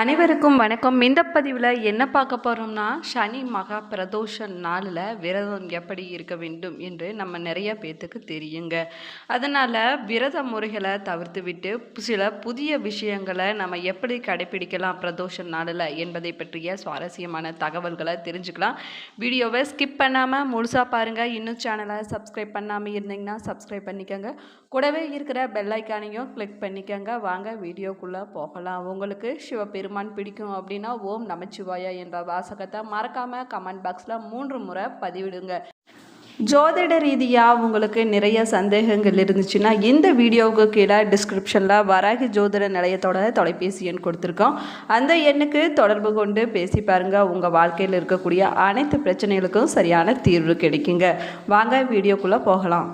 அனைவருக்கும் வணக்கம். இந்த பதிவில் என்ன பார்க்க போகிறோம்னா சனி மகா பிரதோஷ நாளில் விரதம் எப்படி இருக்க வேண்டும் என்று நம்ம நிறைய பேர்த்துக்கு தெரியுங்க. அதனால் விரத முறைகளை தவிர்த்து விட்டு சில புதிய விஷயங்களை நம்ம எப்படி கடைபிடிக்கலாம் பிரதோஷ நாளில் என்பதை பற்றிய சுவாரஸ்யமான தகவல்களை தெரிஞ்சுக்கலாம். வீடியோவை ஸ்கிப் பண்ணாமல் முழுசாக பாருங்கள் இன்னும் சேனலை சப்ஸ்கிரைப் பண்ணாமல் இருந்தீங்கன்னா சப்ஸ்கிரைப் பண்ணிக்கோங்க. கூடவே இருக்கிற பெல்லைக்கானையும் கிளிக் பண்ணிக்கோங்க. வாங்க வீடியோக்குள்ளே போகலாம். உங்களுக்கு பெருமான் பிடிக்கும் அப்படின்னா ஓம் நமச்சிவாயா என்ற வாசகத்தை மறக்காமல் கமெண்ட் பாக்ஸில் மூன்று முறை பதிவிடுங்க. ஜோதிட ரீதியாக உங்களுக்கு நிறைய சந்தேகங்கள் இருந்துச்சுன்னா இந்த வீடியோவுக்கு கீழே டிஸ்கிரிப்ஷனில் வராகி ஜோதிட நிலையத்தோட தொலைபேசி எண் கொடுத்துருக்கோம். அந்த எண்ணுக்கு தொடர்பு கொண்டு பேசி பாருங்கள் உங்கள் வாழ்க்கையில் இருக்கக்கூடிய அனைத்து பிரச்சனைகளுக்கும் சரியான தீர்வு கிடைக்குங்க. வாங்க வீடியோக்குள்ளே போகலாம்.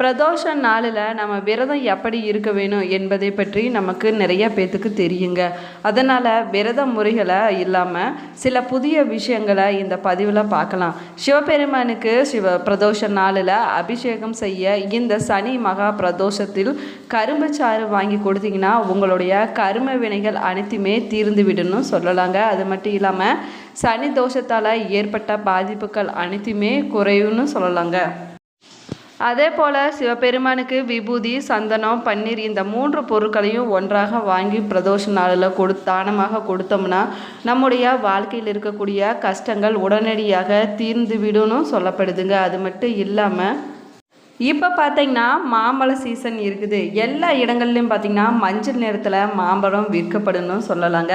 பிரதோஷ நாளில் நம்ம விரதம் எப்படி இருக்க வேணும் என்பதை பற்றி நமக்கு நிறைய பேத்துக்கு தெரியுங்க. அதனால் விரத முறைகளை இல்லாமல் சில புதிய விஷயங்களை இந்த பதிவில் பார்க்கலாம் சிவபெருமானுக்கு சிவ பிரதோஷ நாளில் அபிஷேகம் செய்ய இந்த சனி மகா பிரதோஷத்தில் கரும்பு சாறு வாங்கி கொடுத்தீங்கன்னா உங்களுடைய கரும வினைகள் அனைத்துமே தீர்ந்து விடணும் சொல்லலாங்க. அது மட்டும் இல்லாமல் சனி தோஷத்தால் ஏற்பட்ட பாதிப்புகள் அனைத்துமே குறையும்னு சொல்லலாங்க. அதே போல் சிவபெருமானுக்கு விபூதி சந்தனம் பன்னீர் இந்த மூன்று பொருட்களையும் ஒன்றாக வாங்கி பிரதோஷ நாளில் கொடு தானமாக கொடுத்தோம்னா நம்முடைய வாழ்க்கையில் இருக்கக்கூடிய கஷ்டங்கள் உடனடியாக தீர்ந்து விடும்னு சொல்லப்படுதுங்க. அது மட்டும் இல்லாமல் இப்போ பார்த்தீங்கன்னா மாம்பழ சீசன் இருக்குது. எல்லா இடங்கள்லையும் பார்த்தீங்கன்னா மஞ்சள் நேரத்தில் மாம்பழம் விற்கப்படணும் சொல்லலாங்க.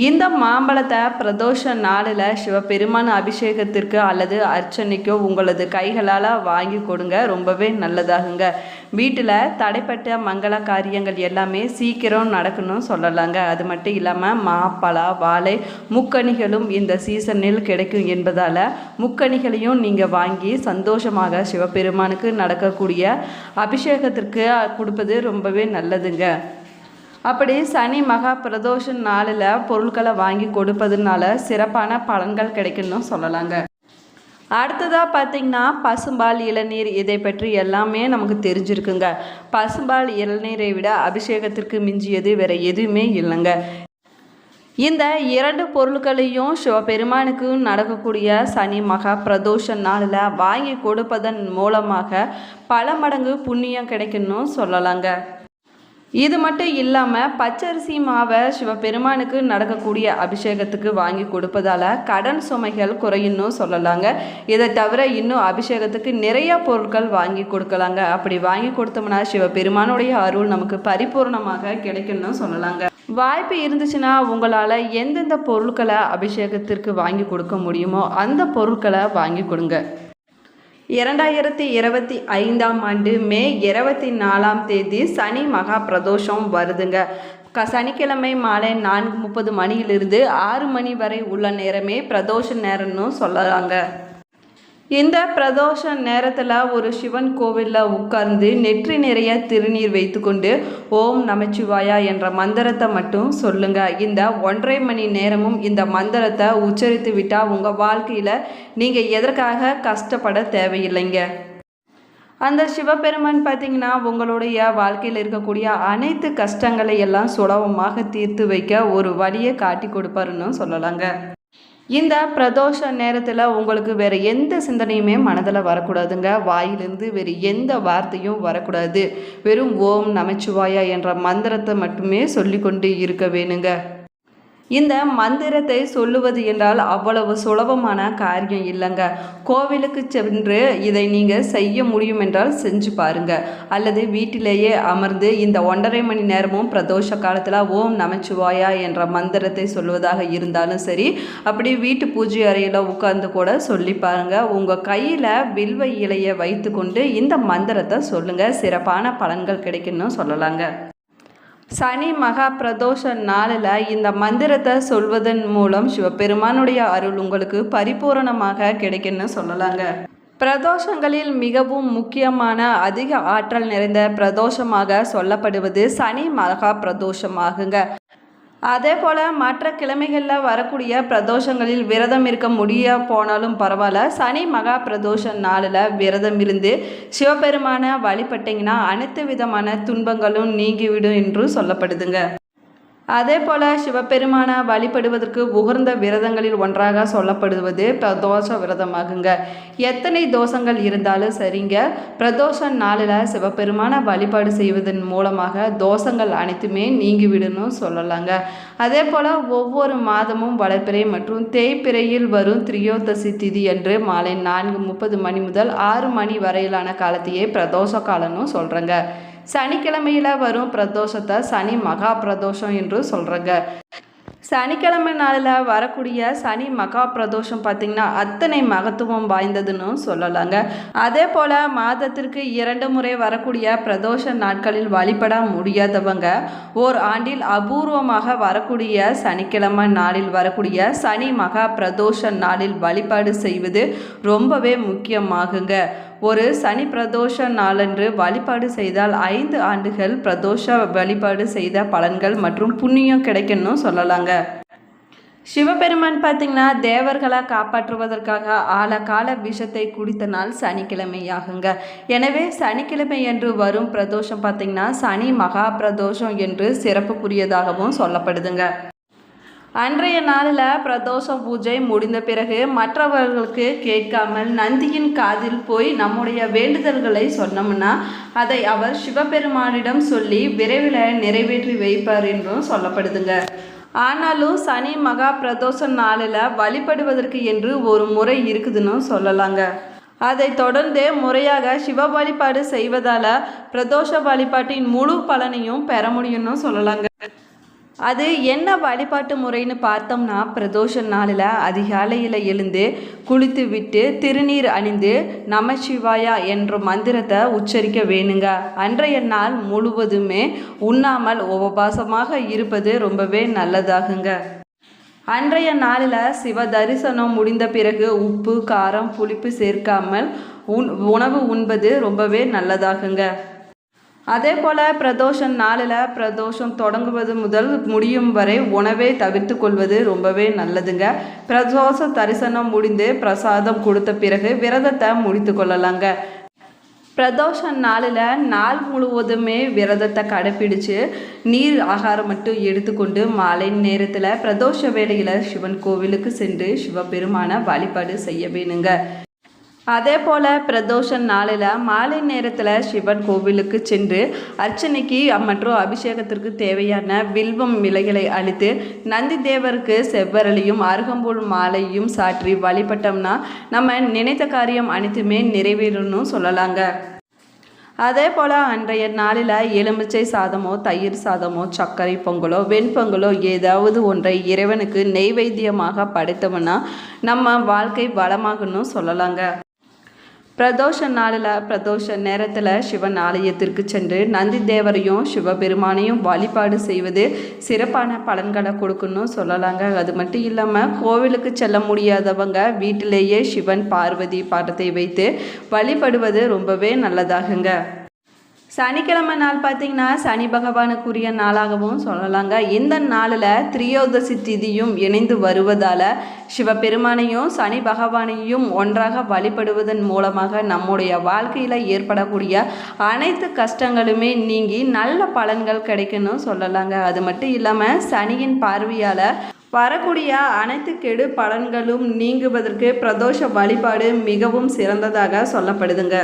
இந்த மாம்பழத்தை பிரதோஷ நாளில் சிவபெருமான் அபிஷேகத்திற்கு அல்லது அர்ச்சனைக்கோ உங்களது கைகளால் வாங்கி கொடுங்க. ரொம்பவே நல்லதாகுங்க. வீட்டில் தடைப்பட்ட மங்கள காரியங்கள் எல்லாமே சீக்கிரம் நடக்கணும்னு சொல்லலாங்க. அது மட்டும் இல்லாமல் மாப்பழா வாழை முக்கணிகளும் இந்த சீசனில் கிடைக்கும் என்பதால் முக்கணிகளையும் நீங்கள் வாங்கி சந்தோஷமாக சிவபெருமானுக்கு நடக்கக்கூடிய அபிஷேகத்திற்கு கொடுப்பது ரொம்பவே நல்லதுங்க. அப்படி சனி மகா பிரதோஷ நாளில் பொருட்களை வாங்கி கொடுப்பதுனால சிறப்பான பலன்கள் கிடைக்குன்னு சொல்லலாங்க. அடுத்ததாக பார்த்தீங்கன்னா பசும்பால் இளநீர் இதை பற்றி எல்லாமே நமக்கு தெரிஞ்சிருக்குங்க. பசும்பால் இளநீரை விட அபிஷேகத்திற்கு மிஞ்சியது வேற எதுவுமே இல்லைங்க. இந்த இரண்டு பொருட்களையும் சிவபெருமானுக்கு நடக்கக்கூடிய சனி மகா பிரதோஷ நாளில் வாங்கி கொடுப்பதன் மூலமாக பல மடங்கு புண்ணியம் கிடைக்குன்னு சொல்லலாங்க. இது மட்டும் இல்லாமல் பச்சரிசி மாவை சிவபெருமானுக்கு நடக்கக்கூடிய அபிஷேகத்துக்கு வாங்கி கொடுப்பதால் கடன் சுமைகள் குறையும்னு சொல்லலாங்க. இதை தவிர இன்னும் அபிஷேகத்துக்கு நிறைய பொருட்கள் வாங்கி கொடுக்கலாங்க. அப்படி வாங்கி கொடுத்தோம்னா சிவபெருமானுடைய அருள் நமக்கு பரிபூர்ணமாக கிடைக்கும்னு சொல்லலாங்க. வாய்ப்பு இருந்துச்சுன்னா உங்களால் எந்தெந்த பொருட்களை அபிஷேகத்திற்கு வாங்கி கொடுக்க முடியுமோ அந்த பொருட்களை வாங்கி கொடுங்க. இரண்டாயிரத்தி இருபத்தி ஐந்தாம் ஆண்டு மே இருபத்தி நாலாம் தேதி சனி மகா பிரதோஷம் வருதுங்க. க சனிக்கிழமை மாலை நான்கு முப்பது மணியிலிருந்து ஆறு மணி வரை உள்ள நேரமே பிரதோஷ நேரம்னு சொல்லலாங்க. இந்த பிரதோஷ நேரத்தில் ஒரு சிவன் கோவிலில் உட்கார்ந்து நெற்றி நிறைய திருநீர் வைத்துக்கொண்டு ஓம் நமச்சிவாயா என்ற மந்திரத்தை மட்டும் சொல்லுங்க. இந்த ஒன்றரை மணி நேரமும் இந்த மந்திரத்தை உச்சரித்து விட்டால் உங்கள் வாழ்க்கையில் நீங்கள் எதற்காக கஷ்டப்பட தேவையில்லைங்க? அந்த சிவபெருமான் பார்த்தீங்கன்னா உங்களுடைய வாழ்க்கையில் இருக்கக்கூடிய அனைத்து கஷ்டங்களை எல்லாம் சுலபமாக தீர்த்து வைக்க ஒரு வழியை காட்டி கொடுப்பாருன்னு சொல்லலாங்க. இந்த பிரதோஷ நேரத்தில் உங்களுக்கு வேறு எந்த சிந்தனையுமே மனதில் வரக்கூடாதுங்க. வாயிலிருந்து வேறு எந்த வார்த்தையும் வரக்கூடாது. வெறும் ஓம் நமச்சிவாயா என்ற மந்திரத்தை மட்டுமே சொல்லிக்கொண்டு இருக்க வேணுங்க. இந்த மந்திரத்தை சொல்லுவது என்றால் அவ்வளவு சுலபமான காரியம் இல்லைங்க. கோவிலுக்கு சென்று இதை நீங்கள் செய்ய முடியும் என்றால் செஞ்சு பாருங்க. அல்லது வீட்டிலேயே அமர்ந்து இந்த ஒன்றரை மணி நேரமும் பிரதோஷ காலத்தில் ஓம் நமச்சிவாயா என்ற மந்திரத்தை சொல்வதாக இருந்தாலும் சரி அப்படி வீட்டு பூஜை அறையில் உட்கார்ந்து கூட சொல்லி பாருங்க. உங்கள் கையில் வில்வ இலையை வைத்துக்கொண்டு இந்த மந்திரத்தை சொல்லுங்கள் சிறப்பான பலன்கள் கிடைக்குன்னு சொல்லலாங்க. சனி மகா பிரதோஷ நாளில் இந்த மந்திரத்தை சொல்வதன் மூலம் சிவபெருமானுடைய அருள் உங்களுக்கு பரிபூரணமாக கிடைக்குன்னு சொல்லலாங்க. பிரதோஷங்களில் மிகவும் முக்கியமான அதிக ஆற்றல் நிறைந்த பிரதோஷமாக சொல்லப்படுவது சனி மகா பிரதோஷமாகுங்க. அதே போல் மற்ற கிழமைகளில் வரக்கூடிய பிரதோஷங்களில் விரதம் இருக்க முடிய போனாலும் பரவாயில்ல. சனி மகா பிரதோஷ நாளில் விரதம் இருந்து சிவபெருமான வழிபட்டிங்கன்னா அனைத்து விதமான துன்பங்களும் நீங்கிவிடும் என்று சொல்லப்படுதுங்க. அதே போல் சிவபெருமானை வழிபடுவதற்கு உகர்ந்த விரதங்களில் ஒன்றாக சொல்லப்படுவது பிரதோஷ விரதமாகுங்க. எத்தனை தோஷங்கள் இருந்தாலும் சரிங்க. பிரதோஷ நாளில் சிவபெருமானை வழிபாடு செய்வதன் மூலமாக தோஷங்கள் அனைத்துமே நீங்கிவிடணும் சொல்லலாங்க. அதே போல் ஒவ்வொரு மாதமும் வளர்ப்பிறை மற்றும் தேய்ப்பிறையில் வரும் திரியோதசி திதி என்று மாலை நான்கு முப்பது மணி முதல் ஆறு மணி வரையிலான காலத்தையே பிரதோஷ காலம்னு சொல்கிறேங்க சனிக்கிழமையில் வரும் பிரதோஷத்தை சனி மகா பிரதோஷம் என்று சொல்கிறேங்க சனிக்கிழமை நாளில் வரக்கூடிய சனி மகா பிரதோஷம் பார்த்திங்கன்னா அத்தனை மகத்துவம் வாய்ந்ததுன்னு சொல்லலாங்க. அதே போல் மாதத்திற்கு இரண்டு முறை வரக்கூடிய பிரதோஷ நாட்களில் வழிபட முடியாதவங்க ஓர் ஆண்டில் அபூர்வமாக வரக்கூடிய சனிக்கிழமை நாளில் வரக்கூடிய சனி மகா பிரதோஷ நாளில் வழிபாடு செய்வது ரொம்பவே முக்கியமாகுங்க. ஒரு சனி பிரதோஷ நாளன்று வழிபாடு செய்தால் ஐந்து ஆண்டுகள் பிரதோஷ வழிபாடு செய்த பலன்கள் மற்றும் புண்ணியம் கிடைக்கும்னு சொல்லலாங்க. சிவபெருமான் பார்த்தீங்கன்னா தேவர்களை காப்பாற்றுவதற்காக ஆழகால விஷத்தை குடித்த நாள் சனிக்கிழமையாகுங்க. எனவே சனிக்கிழமை என்று வரும் பிரதோஷம் பார்த்தீங்கன்னா சனி மகா பிரதோஷம் என்று சிறப்புக்குரியதாகவும் சொல்லப்படுதுங்க. அன்றைய நாளில் பிரதோஷ பூஜை முடிந்த பிறகு மற்றவர்களுக்கு கேட்காமல் நந்தியின் காதில் போய் நம்முடைய வேண்டுதல்களை சொன்னோம்னா அதை அவர் சிவபெருமானிடம் சொல்லி விரைவில் நிறைவேற்றி வைப்பார் என்றும் சொல்லப்படுதுங்க. ஆனாலும் சனி மகா பிரதோஷ நாளில் வழிபடுவதற்கு என்று ஒரு முறை இருக்குதுன்னு சொல்லலாங்க. அதை தொடர்ந்து முறையாக சிவ வழிபாடு செய்வதால் பிரதோஷ வழிபாட்டின் முழு பலனையும் பெற முடியும்னு சொல்லலாங்க. அது என்ன வழிபாட்டு முறைன்னு பார்த்தோம்னா பிரதோஷ நாளில் அதிகாலையில் எழுந்து குளித்து விட்டு திருநீர் அணிந்து நமசிவாயா என்ற மந்திரத்தை உச்சரிக்க வேணுங்க. அன்றைய நாள் முழுவதுமே உண்ணாமல் உபவாசமாக இருப்பது ரொம்பவே நல்லதாகுங்க. அன்றைய நாளில் சிவ தரிசனம் முடிந்த பிறகு உப்பு காரம் புளிப்பு சேர்க்காமல் உண் உணவு உண்பது ரொம்பவே நல்லதாகுங்க. அதே போல் பிரதோஷம் நாளில் பிரதோஷம் தொடங்குவது முதல் முடியும் வரை உணவை தவிர்த்து கொள்வது ரொம்பவே நல்லதுங்க. பிரதோஷ தரிசனம் முடிந்து பிரசாதம் கொடுத்த பிறகு விரதத்தை முடித்து கொள்ளலாங்க. பிரதோஷ நாளில் நாள் முழுவதுமே விரதத்தை கடைப்பிடிச்சு நீர் ஆகாரம் மட்டும் எடுத்துக்கொண்டு மாலை நேரத்தில் பிரதோஷ வேளையில் சிவன் கோவிலுக்கு சென்று சிவபெருமான வழிபாடு செய்ய வேணுங்க. அதே போல் பிரதோஷ நாளில் மாலை நேரத்தில் சிவன் கோவிலுக்கு சென்று அர்ச்சனைக்கு மற்றும் அபிஷேகத்திற்கு தேவையான வில்வம் இலைகளை அளித்து நந்தி தேவருக்கு செவ்வரளியும் அருகம்புல் மாலையும் சாற்றி வழிபட்டோம்னா நம்ம நினைத்த காரியம் அனைத்துமே நிறைவேறணும் சொல்லலாங்க. அதே போல் அன்றைய நாளில் எலுமிச்சை சாதமோ தயிர் சாதமோ சர்க்கரை பொங்கலோ வெண்பொங்கலோ ஏதாவது ஒன்றை இறைவனுக்கு நெய்வேத்தியமாக படைத்தோம்னா நம்ம வாழ்க்கை வளமாகணும் சொல்லலாங்க. பிரதோஷ நாளில் பிரதோஷ நேரத்தில் சிவன் ஆலயத்திற்கு சென்று நந்தி தேவரையும் சிவபெருமானையும் வழிபாடு செய்வது சிறப்பான பலன்களை கொடுக்கணும் சொல்லலாங்க. அது மட்டும் இல்லாமல் கோவிலுக்கு செல்ல முடியாதவங்க வீட்டிலேயே சிவன் பார்வதி பாடத்தை வைத்து வழிபடுவது ரொம்பவே நல்லதாகுங்க. சனிக்கிழமை நாள் பார்த்தீங்கன்னா சனி பகவானுக்குரிய நாளாகவும் சொல்லலாங்க. இந்த நாளில் திரியோதசி திதியும் இணைந்து வருவதால் சிவபெருமானையும் சனி பகவானையும் ஒன்றாக வழிபடுவதன் மூலமாக நம்முடைய வாழ்க்கையில் ஏற்படக்கூடிய அனைத்து கஷ்டங்களுமே நீங்கி நல்ல பலன்கள் கிடைக்கணும் சொல்லலாங்க. அது மட்டும் இல்லாமல் சனியின் பார்வையால் வரக்கூடிய அனைத்து கெடு பலன்களும் நீங்குவதற்கு பிரதோஷ வழிபாடு மிகவும் சிறந்ததாக சொல்லப்படுதுங்க.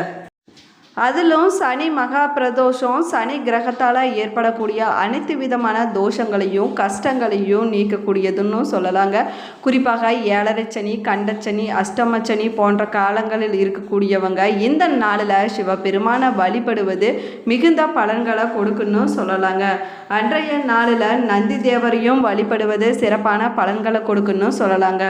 அதிலும் சனி மகா பிரதோஷம் சனி கிரகத்தால் ஏற்படக்கூடிய அனைத்து விதமான தோஷங்களையும் கஷ்டங்களையும் நீக்கக்கூடியதுன்னு சொல்லலாங்க. குறிப்பாக ஏழரை சனி கண்டச்சனி அஷ்டமச்சனி போன்ற காலங்களில் இருக்கக்கூடியவங்க இந்த நாளில் சிவபெருமான வழிபடுவது மிகுந்த பலன்களை கொடுக்குன்னு சொல்லலாங்க. அன்றைய நாளில் நந்தி தேவரையும் வழிபடுவது சிறப்பான பலன்களை கொடுக்குன்னு சொல்லலாங்க.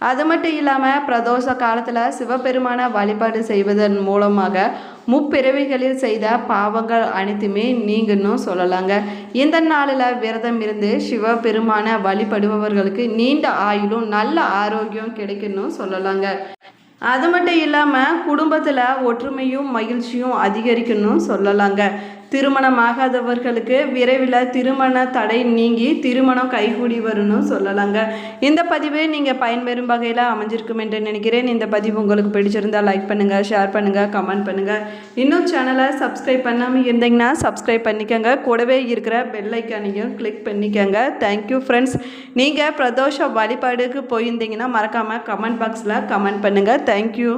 அது மட்டும் இல்லாமல் பிரதோஷ காலத்தில் சிவபெருமான வழிபாடு செய்வதன் மூலமாக முப்பிறவிகளில் செய்த பாவங்கள் அனைத்துமே நீங்கன்னு சொல்லலாங்க. இந்த நாளில் விரதம் இருந்து சிவபெருமான வழிபடுபவர்களுக்கு நீண்ட ஆயுளும் நல்ல ஆரோக்கியம் கிடைக்குன்னு சொல்லலாங்க. அது மட்டும் இல்லாமல் குடும்பத்தில் ஒற்றுமையும் மகிழ்ச்சியும் அதிகரிக்கணும் சொல்லலாங்க. திருமணமாகாதவர்களுக்கு விரைவில் திருமண தடை நீங்கி திருமணம் கைகூடி வரும்னு சொல்லலாங்க. இந்த பதிவு நீங்கள் பயன்பெறும் வகையில் அமைஞ்சிருக்கும் என்று நினைக்கிறேன். இந்த பதிவு உங்களுக்கு பிடிச்சிருந்தால் லைக் பண்ணுங்கள் ஷேர் பண்ணுங்கள் கமெண்ட் பண்ணுங்கள் இன்னும் சேனலை சப்ஸ்கிரைப் பண்ணாமல் இருந்தீங்கன்னா சப்ஸ்கிரைப் பண்ணிக்கோங்க. கூடவே இருக்கிற பெல்லைக்கானையும் கிளிக் பண்ணிக்கோங்க. தேங்க்யூ ஃப்ரெண்ட்ஸ் நீங்கள் பிரதோஷ வழிபாடுக்கு போயிருந்தீங்கன்னா மறக்காமல் கமெண்ட் பாக்ஸில் கமெண்ட் பண்ணுங்கள் தேங்க்யூ